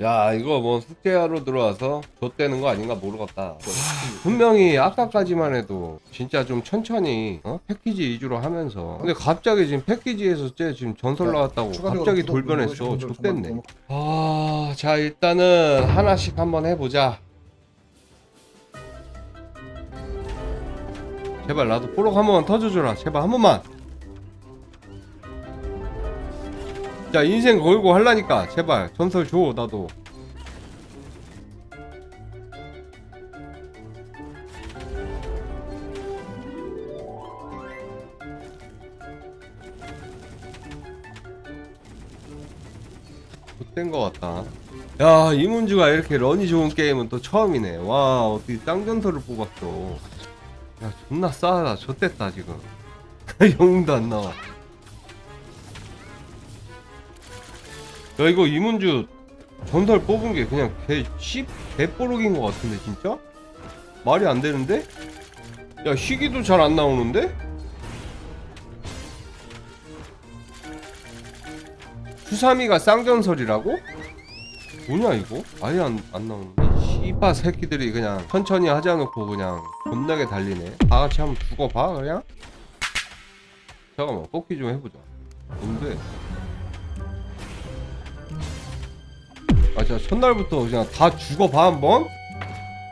야 이거 뭐 숙제하러 들어와서 좆되는 거 아닌가 모르겠다. 분명히 아까까지만 해도 진짜 좀 천천히 어? 패키지 위주로 하면서. 근데 갑자기 지금 패키지에서 쟤 지금 전설 나왔다고 갑자기 돌변했어. 좆됐네. 아자 일단은 하나씩 한번 해보자. 제발 나도 뽀록 한 번만 터져줘라. 제발 한 번만 자 인생 걸고 할라니까 제발 전설 줘 나도. 못된 것 같다. 야 이문주가 이렇게 런이 좋은 게임은 또 처음이네. 와 어떻게 짱전설을 뽑았어. 야 존나 싸다. 좆됐다 지금. 영웅도 안 나와 야 이거 이문주 전설 뽑은 게 그냥 개 씨, 개뽀록인 것 같은데 진짜? 말이 안 되는데? 야 희귀도 잘 안 나오는데? 수삼이가 쌍전설이라고? 뭐냐 이거? 아예 안, 안 나오는데 씨바 새끼들이 그냥 천천히 하자 놓고 그냥 겁나게 달리네 다 같이 한번 죽어봐 그냥? 잠깐만 뽑기 좀 해보자 뭔데? 아 진짜 첫날부터 그냥 다 죽어봐 한번?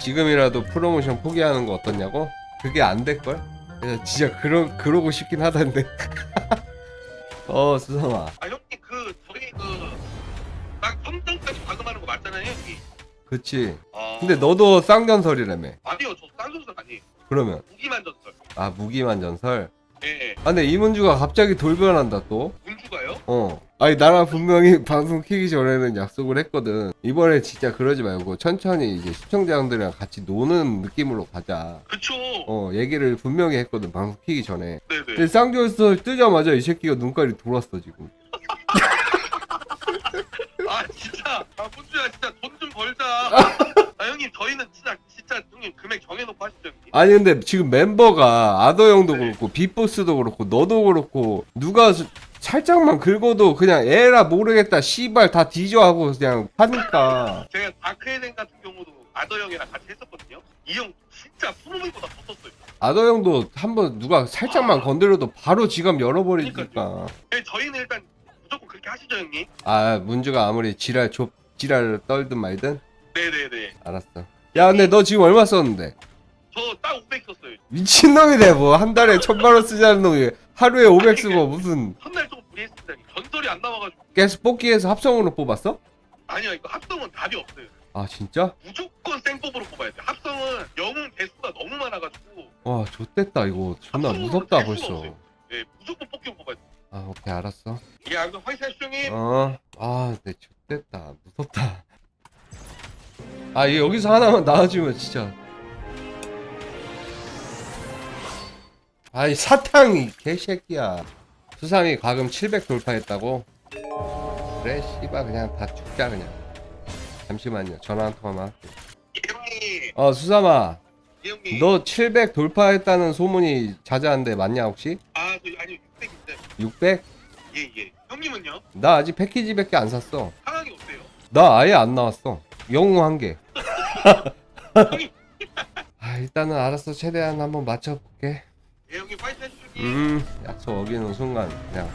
지금이라도 프로모션 포기하는 거 어떻냐고? 그게 안 될걸? 진짜 그러, 그러고 싶긴 하던데 어 수성아 아 형님 그 저희 그딱 성장까지 과금하는 거 맞잖아요 형님. 그치 아, 근데 너도 쌍전설이라며 아니요 저 쌍전설 아니에요. 그러면 무기만 전설. 아 무기만 전설 예. 아 근데 이문주가 갑자기 돌변한다 문주가요? 또어 아니 나랑 분명히 방송 키기 전에는 약속을 했거든 이번에 진짜 그러지 말고 천천히 이제 시청자분들이랑 같이 노는 느낌으로 가자 그쵸. 어 얘기를 분명히 했거든 방송 키기 전에 네네. 근데 쌍전설 뜨자마자 이 새끼가 눈깔이 돌았어 지금 아 진짜. 아 문주야 진짜 돈 좀 벌자. 아 형님 저희는 진짜 진짜 형님 금액 정해놓고 하시죠 형님. 아니 근데 지금 멤버가 아더 형도 네. 그렇고 빅보스도 그렇고 너도 그렇고 누가 수- 살짝만 긁어도 그냥 에라 모르겠다 씨발 다 뒤져 하고 그냥 하니까 제가 다크에덴 같은 경우도 아더 형이랑 같이 했었거든요. 이 형 진짜 프로모보다 더 썼어요. 아더 형도 한번 누가 살짝만 건드려도 바로 지갑 열어버리니까 예, 저희는 일단 무조건 그렇게 하시죠 형님. 아 문주가 아무리 지랄 좁 지랄 떨든 말든 네네네. 알았어 야 근데 너 지금 얼마 썼는데 저 딱 500 썼어요. 미친놈이네 뭐 한 달에 천만 원 쓰자는 놈이 하루에 500 쓰고 무슨 첫날 조금 무리했습니다. 전설이 안 나와가지고. 계속 뽑기에서 합성으로 뽑았어? 아니요 이거 합성은 답이 없어요. 아 진짜? 무조건 생법으로 뽑아야 돼. 합성은 영웅 개수가 너무 많아가지고 와 좋댔다 이거 존나 무섭다 벌써 예 무조건 뽑기로 뽑아야 돼. 아 오케이 알았어 예, 화이트 하시죠 형님. 어 아 내 좋댔다 무섭다 아 여기서 하나만 나와주면 진짜 아이 사탕이 개새끼야 수삼이 과금 700 돌파했다고? 그래 씨발 그냥 다 죽자 그냥 잠시만요 전화 한 통화만 형님. 어 수삼아 예 형님. 너 700 돌파했다는 소문이 자자한데 맞냐 혹시? 아, 저 아니요 600인데. 600? 예 예. 형님은요? 나 아직 패키지밖에 안 샀어 상황이 어때요? 나 아예 안 나왔어. 영웅 한 개. 아, 일단은 알았어. 최대한 한번 맞춰볼게. 예 형님 하시죠 형님. 음, 약속 어기는 순간 그냥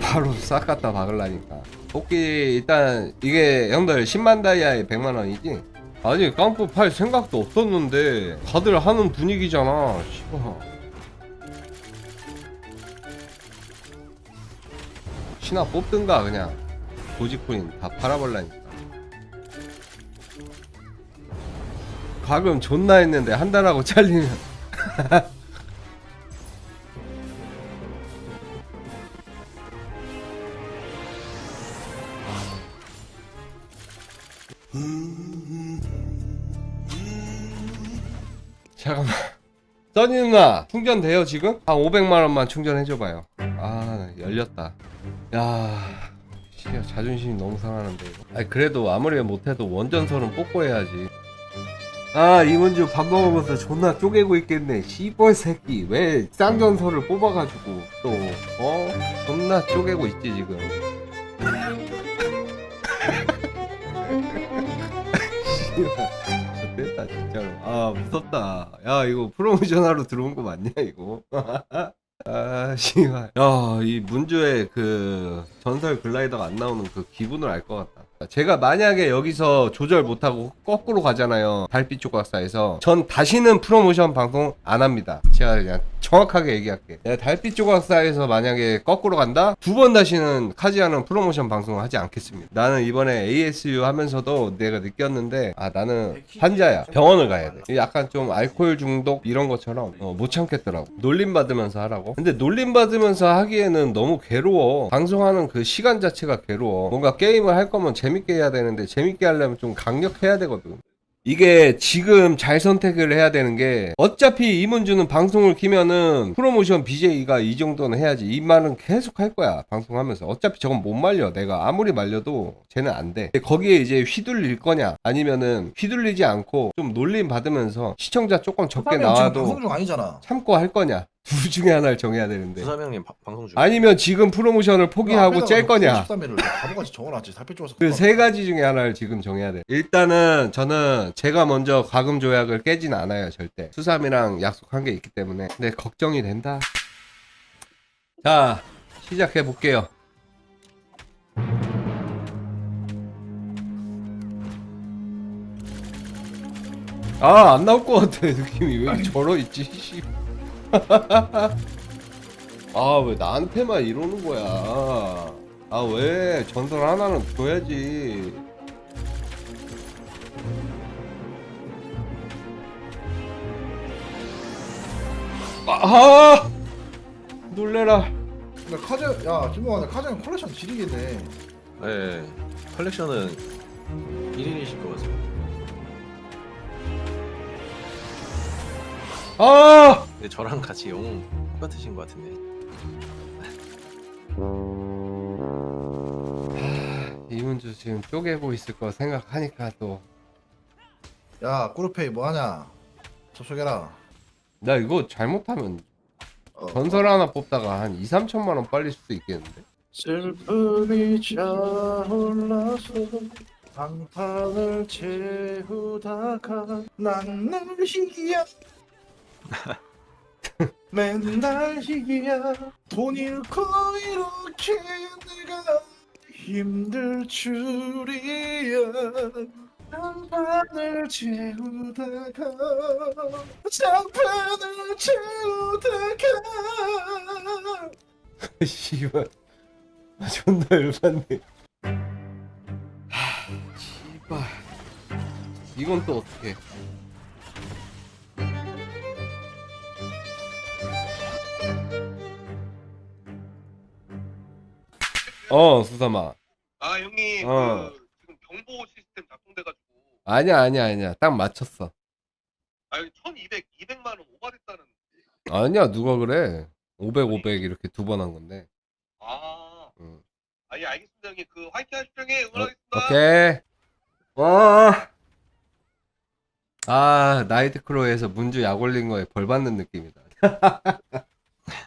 바로 싹 갖다 박을라니까. 뽑기 일단 이게 형들 10만 다이아에 100만 원이지? 아니 깡프 팔 생각도 없었는데 다들 하는 분위기잖아. 씨발. 신화 뽑든가 그냥 고지코인 다 팔아버라니까. 가금 존나 했는데 한 달하고 잘리면. 잠깐만. 써니 누나 충전돼요 지금? 한 500만원만 충전해줘봐요. 아 열렸다. 야 씨야 자존심이 너무 상하는데 아니 그래도 아무리 못해도 원전설은 뽑고 해야지 아 이문주 밥 먹으면서 존나 쪼개고 있겠네. 씨벌 새끼. 왜 쌍전설을 뽑아가지고 또 어? 존나 쪼개고 있지 지금. 됐다 진짜로. 아 무섭다. 야 이거 프로모션 하러 들어온 거 맞냐 이거? 아 씨발. 야 이 문주의 그 전설 글라이더가 안 나오는 그 기분을 알 것 같다 제가 만약에 여기서 조절 못하고 거꾸로 가잖아요. 달빛 조각사에서. 전 다시는 프로모션 방송 안 합니다. 제가 그냥 정확하게 얘기할게. 내가 달빛 조각 사에서 만약에 거꾸로 간다? 두 번 다시는 카지아는 프로모션 방송을 하지 않겠습니다. 나는 이번에 ASU 하면서도 내가 느꼈는데 아 나는 환자야. 병원을 가야 돼. 약간 좀 알코올 중독 이런 것처럼 어, 못 참겠더라고. 놀림 받으면서 하라고. 근데 놀림 받으면서 하기에는 너무 괴로워. 방송하는 그 시간 자체가 괴로워. 뭔가 게임을 할 거면 재밌게 해야 되는데 재밌게 하려면 좀 강력해야 되거든 이게 지금 잘 선택을 해야 되는 게 어차피 이문주는 방송을 키면은 프로모션 BJ가 이 정도는 해야지. 이 말은 계속 할 거야 방송하면서. 어차피 저건 못 말려. 내가 아무리 말려도 쟤는 안돼. 거기에 이제 휘둘릴 거냐? 아니면은 휘둘리지 않고 좀 놀림 받으면서 시청자 조금 적게 지금 나와도 방송 중 아니잖아. 참고 할 거냐 둘 중에 하나를 정해야 되는데 수사명님 바- 방송 중. 아니면 지금 프로모션을 포기하고 짤 거냐 13일을 바보같이 적어놨지. 살펴 줘서. 그 세 가지 중에 하나를 지금 정해야 돼. 일단은 저는 제가 먼저 과금 조약을 깨진 않아요, 절대. 수삼이랑 약속한 게 있기 때문에. 근데 걱정이 된다. 자, 시작해 볼게요. 아, 안 나올 것 같아, 느낌이. 왜 이렇게 절어 있지, 씨. 아, 왜 나한테만 이러는 거야. 아, 왜? 전설 하나는 줘야지. 아! 놀래라. 근데 카즈 야 김동환 카즈는 콜렉션 지리겠네. 네. 컬렉션은 1인이실 것 같아요. 아! 근데 저랑 같이 영웅 똑같으신 것 같은데. 이문주 지금 쪼개고 있을 거 생각하니까 또. 야 꾸르페이 뭐 하냐? 접속해라. 나 이거 잘못하면 어, 전설 하나 뽑다가 한 2, 3천만 원 빨릴 수도 있겠는데? 슬픔이 차올라서 방탄을 채우다가 난늘 희귀야 맨날 희귀야 돈 잃고 이렇게 내가 힘들 줄이야 장판을 채우다가 장판을 채우다가 씨발. 아, 존나 열받네. 하, 씨발. 이건 또 어떻게? 어, 수삼아. 아 형님 어. 그 지금 경보 시스템 작동돼가지고 아니야, 아니야, 아니야. 딱 맞췄어. 아 1200, 200만 원 오바됐다는 아니야, 누가 그래? 500, 500 이렇게 두 번 한 건데. 아, 응. 아예 알겠습니다 형님 그 화이팅 하십시오 형님 어, 응원하겠습니다 오케이. 와. 아, 나이트크로에서 문주 약 올린 거에 벌 받는 느낌이다.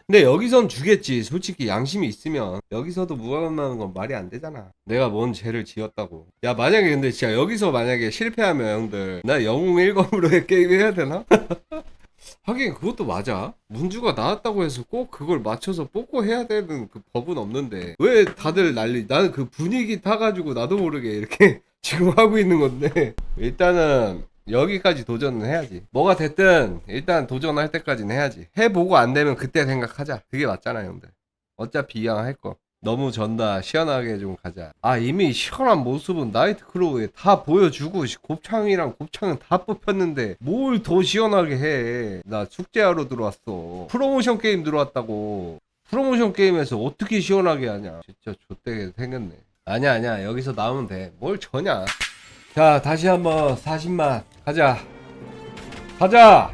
근데 여기선 주겠지. 솔직히 양심이 있으면 여기서도 무관하는 건 말이 안 되잖아. 내가 뭔 죄를 지었다고. 야 만약에 근데 진짜 여기서 만약에 실패하면 형들 나 영웅 1검으로 게임 해야 되나? 하긴 그것도 맞아. 문주가 나왔다고 해서 꼭 그걸 맞춰서 뽑고 해야 되는 그 법은 없는데 왜 다들 난리? 나는 그 분위기 타가지고 나도 모르게 이렇게 지금 하고 있는 건데 일단은 여기까지 도전은 해야지. 뭐가 됐든 일단 도전할 때까지는 해야지. 해보고 안 되면 그때 생각하자. 그게 맞잖아요, 형들. 어차피 이왕 할 거. 너무 전다 시원하게 좀 가자. 아 이미 시원한 모습은 나이트 크로우에 다 보여주고 씨, 곱창이랑 곱창은 다 뽑혔는데 뭘 더 시원하게 해. 나 축제하러 들어왔어. 프로모션 게임 들어왔다고. 프로모션 게임에서 어떻게 시원하게 하냐. 진짜 좆되게 생겼네. 아니야 아니야 여기서 나오면 돼. 뭘 저냐. 자 다시 한번 40만 가자. 가자.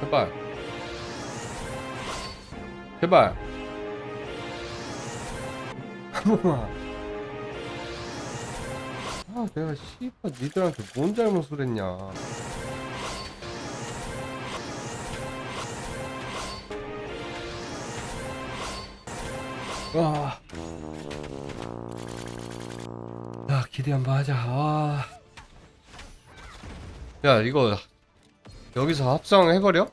제발. 제발. 아 내가 씨발 니들한테 뭔 잘못을 했냐 와. 기대 한번 하자 와. 야 이거 여기서 합성 해버려?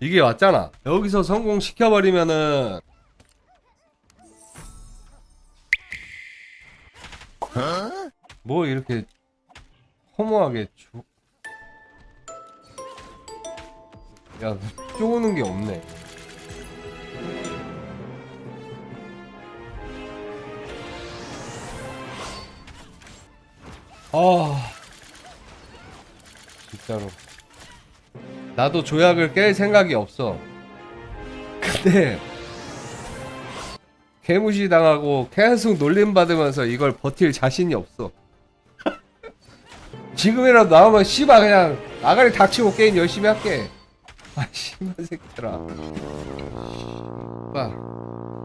이게 왔잖아 여기서 성공시켜버리면은 뭐 이렇게 허무하게 조... 야 쪼는 게 없네 아. 진짜로. 나도 조약을 깰 생각이 없어. 근데 개무시 당하고 계속 놀림 받으면서 이걸 버틸 자신이 없어. 지금이라도 나오면 씨발 그냥 아가리 닥치고 게임 열심히 할게. 아 씨발 새끼들아. 씨발.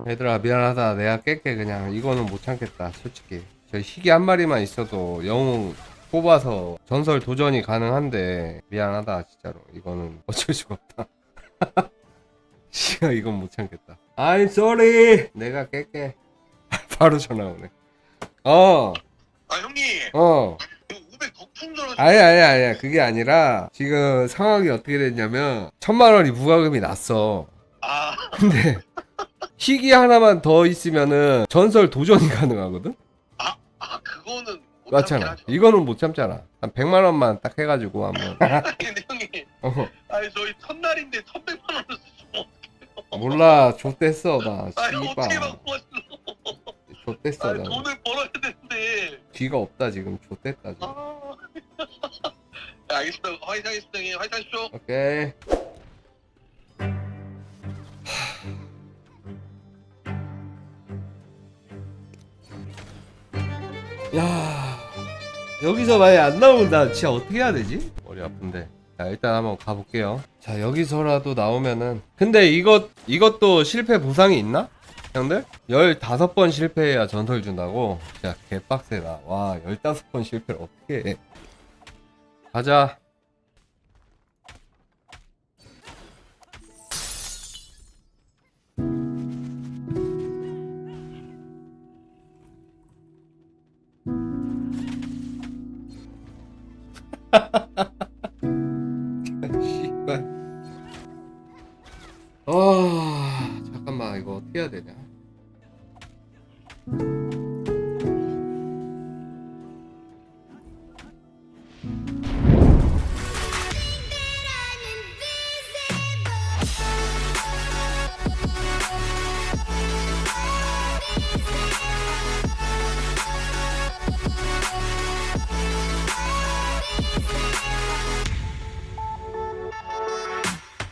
얘들아 미안하다. 내가 깰게 그냥. 이거는 못 참겠다 솔직히 저 희귀 한 마리만 있어도 영웅 뽑아서 전설 도전이 가능한데 미안하다 진짜로. 이거는 어쩔 수가 없다. 씨야 이건 못 참겠다. I'm sorry. 내가 깰게. 바로 전화 오네. 어어 아 형님. 어. 이거 500 덕풍 전화 아니 아니 아니야 그게 아니라 지금 상황이 어떻게 됐냐면 천만 원이 부과금이 났어. 아. 근데 희귀 하나만 더 있으면은 전설 도전이 가능하거든? 아 그거는 못 맞잖아. 참긴 하죠. 이거는 못 참잖아. 한 100만 원만 딱 해가지고 한번. 근데 형님. 어, 아니 저희 첫날인데 1100만 원을 쓰시면 몰라. 좆됐어 나. 아니 어떻게 씨발 왔어 좆됐어 아니 나. 돈을 벌어야 되는데. 뒤가 없다 지금. 좆됐다 지금. 아. 네, 알겠습니다. 화이팅 하겠습니다 형님. 화이팅 하십시오. 오케이 여기서 만약 안 나오면 나 진짜 어떻게 해야 되지? 머리 아픈데 자 일단 한번 가볼게요 자 여기서라도 나오면은 근데 이것 이것도 실패 보상이 있나? 형들? 15번 실패해야 전설 준다고? 진짜 개빡세다 와 15번 실패를 어떻게 해 가자 아 잠깐만 이거 어떻게 해야 되냐?